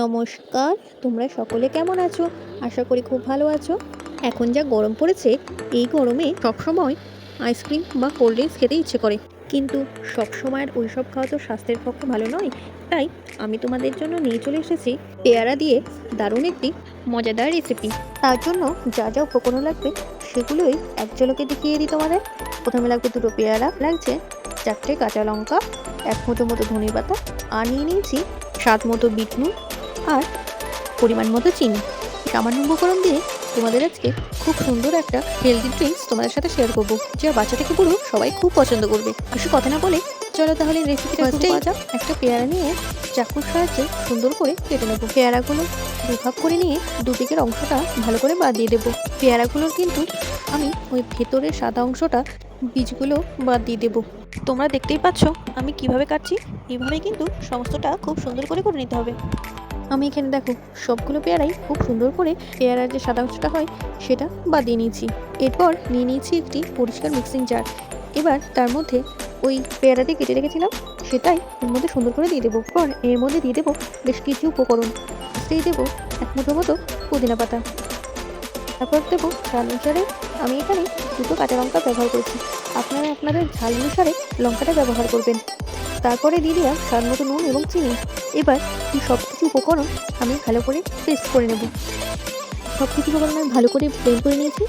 নমস্কার, তোমরা সকলে কেমন আছো? আশা করি খুব ভালো আছো। এখন যা গরম পড়েছে, এই গরমে সবসময় আইসক্রিম বা কোল্ড ড্রিঙ্কস খেতে ইচ্ছে করে। কিন্তু সবসময়ের ওই সব খাওয়া তো স্বাস্থ্যের পক্ষে ভালো নয়। তাই আমি তোমাদের জন্য নিয়ে চলে এসেছি পেয়ারা দিয়ে দারুণ একটি মজাদার রেসিপি তার জন্য যা যা উপকরণ লাগবে, সেগুলোই এক ঝলকে দেখিয়ে দিই তোমাদের। প্রথমে লাগবে দুটো পেয়ারা, লাগছে চারটে কাঁচা লঙ্কা, এক মুঠো মতো ধনে পাতা আর নিয়ে নিয়েছি স্বাদ মতো বিট নুন আর পরিমাণ মতো চিনি। সামান্য উপকরণ দিয়ে তোমাদের আজকে খুব সুন্দর একটা হেলদি ড্রিঙ্কস তোমাদের সাথে শেয়ার করব যা বাচ্চা থেকে পুরো সবাই খুব পছন্দ করবে। বেশি কথা না বলে চলো তাহলে রেসিপিটা শুরু করা যাক। একটা পেয়ারা নিয়ে চাকুর সাহায্যে সুন্দর করে কেটে নেব। পেয়ারাগুলো দুভাগ করে নিয়ে দুদিকের অংশটা ভালো করে বাদ দিয়ে দেবো। পেয়ারাগুলোর কিন্তু আমি ওই ভেতরের সাদা অংশটা বীজগুলো বাদ দিয়ে দেবো। তোমরা দেখতেই পাচ্ছ আমি কীভাবে কাটছি। এইভাবে কিন্তু সমস্তটা খুব সুন্দর করে করে নিতে হবে। আমি এখানে দেখো, সবগুলো পেয়ারাই খুব সুন্দর করে পেয়ারার যে সাদা অংশটা হয়, সেটা বাদ দিয়ে নিয়েছি। এরপর নিয়ে নিয়েছি একটি পরিষ্কার মিক্সিং জার এবার তার মধ্যে ওই পেয়ারাটি কেটে রেখেছিলাম, সেটাই এর মধ্যে সুন্দর করে দিয়ে দেবো। পর এর মধ্যে দিয়ে দেবো বেশ কিছু উপকরণ। দিয়ে দেবো এক মুঠো মতো পুদিনা পাতা। তারপর দেবো ঝাল অনুসারে আমি এখানে দুটো কাঁচা লঙ্কা ব্যবহার করেছি। আপনারা আপনাদের ঝাল অনুসারে লঙ্কাটা ব্যবহার করবেন। তারপরে দিয়ে দিলাম স্বাদ মতো নুন এবং চিনি। এবার এই সব কিছু উপকরণ আমি ভালো করে পেস্ট করে নেব? সব কিছু উপকরণ আমি ভালো করে ব্লেন্ড করে নিয়েছি।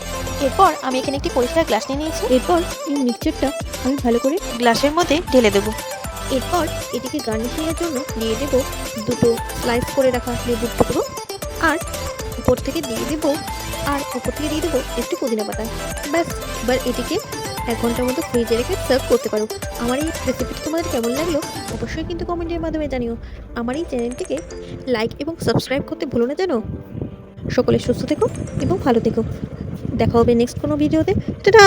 এরপর আমি এখানে একটি পরিষ্কার গ্লাস নিয়ে নিয়েছি। এরপর এই মিক্সচারটা আমি ভালো করে গ্লাসের মধ্যে ঢেলে দেবো। এরপর এটিকে গার্নিশিংয়ের জন্য দিয়ে দেবো দুটো স্লাইস করে রাখা লেবুর টুকরো। আর উপর থেকে দিয়ে দেবো আর উপর থেকে দিয়ে দেবো একটু পুদিনা পাতা। ব্যাস এবার এটিকে এক ঘণ্টার মতো ফ্রিজে রেখে সার্ভ করতে পারো। আমার এই রেসিপিটি তোমাদের কেমন লাগল অবশ্যই কিন্তু কমেন্টের মাধ্যমে জানিও। আমার এই চ্যানেলটিকে লাইক এবং সাবস্ক্রাইব করতে ভুলো না জানো? সকলে সুস্থ থেকো এবং ভালো থেকো। দেখা হবে নেক্সট কোনো ভিডিওতে টাটা!